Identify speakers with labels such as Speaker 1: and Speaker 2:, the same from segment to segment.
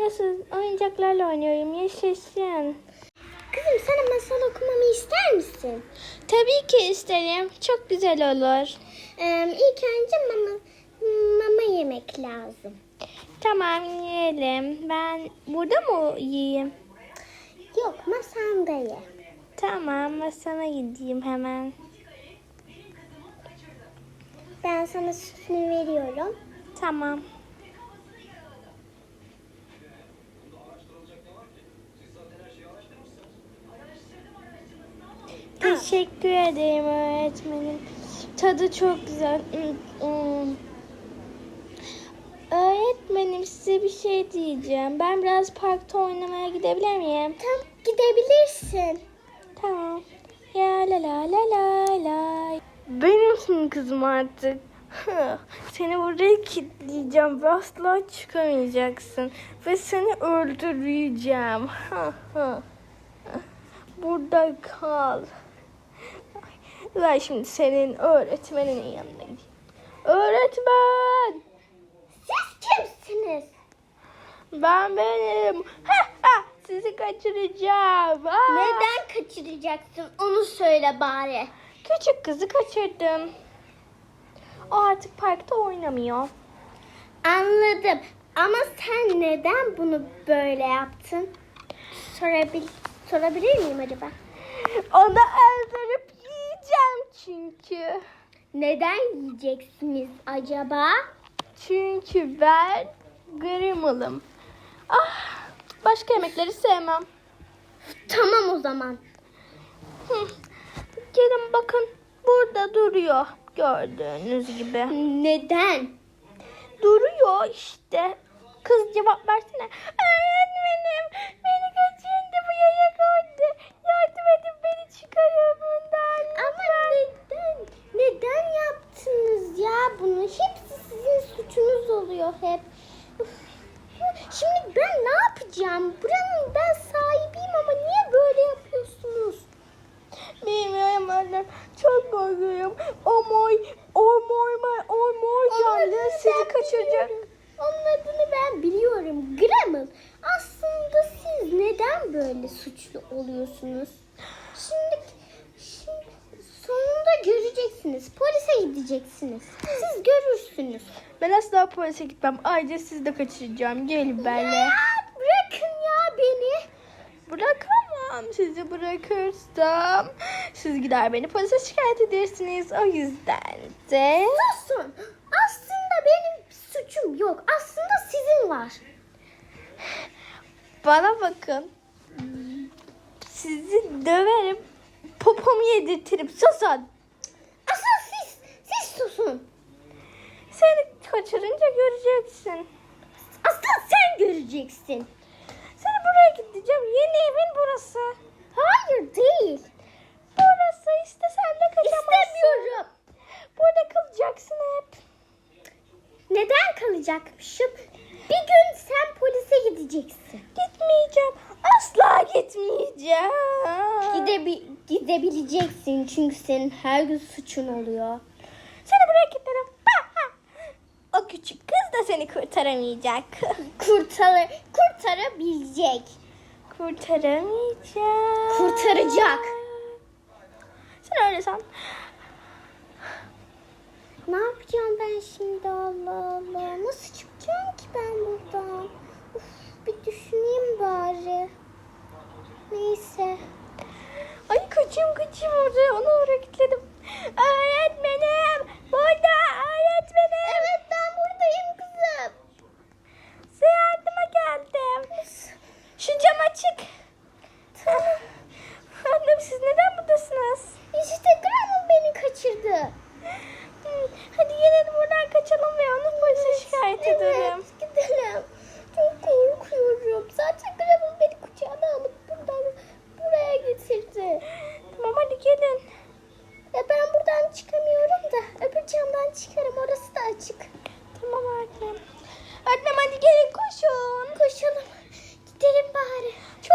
Speaker 1: Nasıl? Oyuncaklarla oynuyorum. Yaşasın.
Speaker 2: Kızım sana masal okumamı ister misin?
Speaker 1: Tabii ki isterim. Çok güzel olur.
Speaker 2: Ee, ilk önce mama, mama yemek lazım.
Speaker 1: Tamam yiyelim. Ben burada mı yiyeyim?
Speaker 2: Yok masanda ye.
Speaker 1: Tamam masana gideyim hemen.
Speaker 2: Ben sana sütünü veriyorum.
Speaker 1: Tamam. Teşekkür ederim öğretmenim. Tadı çok güzel. Öğretmenim size bir şey diyeceğim. Ben biraz parkta oynamaya gidebilir miyim?
Speaker 2: Tam gidebilirsin.
Speaker 1: Tamam. Ya la la la la la. Benimsin kızım artık. Seni buraya kilitleyeceğim ve asla çıkamayacaksın. Ve seni öldüreceğim. Burada kal. Ben şimdi senin öğretmeninin yanına gideyim. Öğretmen!
Speaker 2: Siz kimsiniz?
Speaker 1: Ben benim. Sizi kaçıracağım. Ah!
Speaker 2: Neden kaçıracaksın onu söyle bari.
Speaker 1: Küçük kızı kaçırdım. O artık parkta oynamıyor.
Speaker 2: Anladım. Ama sen neden bunu böyle yaptın? Sorabil sorabilir miyim acaba?
Speaker 1: Onu yiyeceğim çünkü.
Speaker 2: Neden yiyeceksiniz acaba?
Speaker 1: Çünkü ben garimalım. Ah, başka yemekleri sevmem.
Speaker 2: Tamam o zaman.
Speaker 1: Hı. Gelin bakın burada duruyor gördüğünüz gibi.
Speaker 2: Neden?
Speaker 1: Duruyor işte. Kız cevap versene. Öğretmenim
Speaker 2: yapacağım? Buranın ben sahibiyim ama niye böyle yapıyorsunuz?
Speaker 1: Bilmiyorum anne. Çok korkuyorum. Omoy, omoy, omoy canlı sizi kaçıracak.
Speaker 2: Onun adını ben biliyorum. Grammel. Aslında siz neden böyle suçlu oluyorsunuz? Şimdi, şimdi sonunda göreceksiniz. Polise gideceksiniz. Siz görürsünüz.
Speaker 1: Ben asla polise gitmem. Ayrıca sizi de kaçıracağım. Gelin benimle.
Speaker 2: Ya, bırakın ya beni.
Speaker 1: Bırakamam. Sizi bırakırsam siz gider beni polise şikayet edersiniz. O yüzden de...
Speaker 2: Susun. Aslında benim suçum yok. Aslında sizin var.
Speaker 1: Bana bakın. Sizi döverim. Popomu yedirtirim. Susun.
Speaker 2: Asıl siz, siz susun.
Speaker 1: Seni kaçırınca göreceksin.
Speaker 2: Asıl sen göreceksin.
Speaker 1: Buraya gideceğim. Yeni evin burası.
Speaker 2: Hayır değil.
Speaker 1: Burası işte sen de kaçamazsın.
Speaker 2: İstemiyorum.
Speaker 1: Burada kalacaksın hep.
Speaker 2: Neden kalacakmışım? Bir gün sen polise gideceksin.
Speaker 1: Gitmeyeceğim. Asla gitmeyeceğim.
Speaker 2: Gidebi gidebileceksin çünkü senin her gün suçun oluyor.
Speaker 1: Seni buraya kilitledim. O küçük kız da seni kurtaramayacak.
Speaker 2: Kurtarır, kurtarabilecek.
Speaker 1: Kurtaramayacak.
Speaker 2: Kurtaracak.
Speaker 1: Sen öyle san.
Speaker 2: Ne yapacağım ben şimdi Allah Allah? Nasıl çıkacağım ki ben buradan? Uf, bir düşüneyim bari. Neyse.
Speaker 1: Ay kaçayım kaçayım oraya. Onu oraya kilitledim.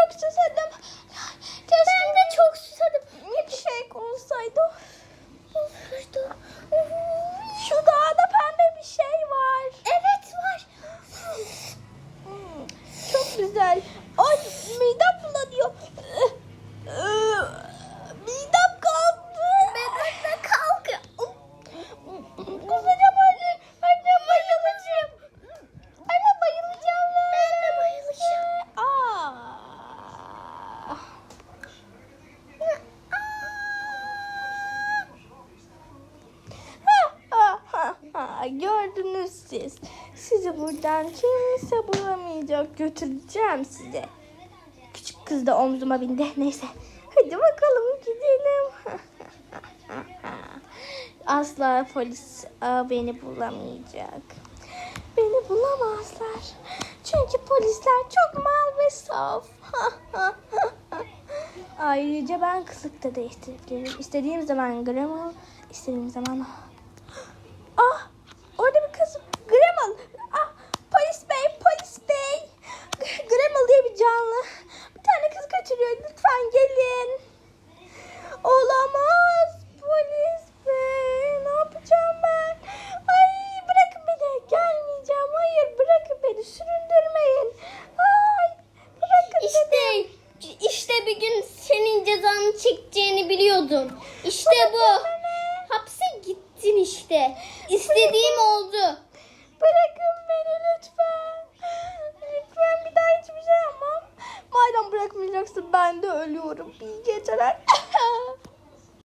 Speaker 1: hepsi senden Gördünüz siz. Sizi buradan kimse bulamayacak. Götüreceğim size. Küçük kız da omzuma bindi. Neyse. Hadi bakalım gidelim. Asla polis beni bulamayacak. Beni bulamazlar. Çünkü polisler çok mal ve saf. Ayrıca ben kılık da değiştirebilirim. İstediğim zaman Grammel, istediğim zaman... Ah! Orada bir kız. Grammel! Ah! Polis bey, polis bey! Grammel diye bir canlı. Bir tane kız kaçırıyor. Lütfen gelin. Olamaz. Polis bey. Ne yapacağım ben? Ay bırakın beni. Gelmeyeceğim. Hayır bırakın beni. Süründürmeyin. Ay bırakın
Speaker 2: İşte işte bir gün senin cezanı çekeceğini biliyordum. İşte bu. Hapse gittin işte. İstediğim oldu.
Speaker 1: Bırakın beni lütfen. Lütfen bir daha hiçbir şey yapmam. Madem bırakmayacaksın ben de ölüyorum. İyi geceler.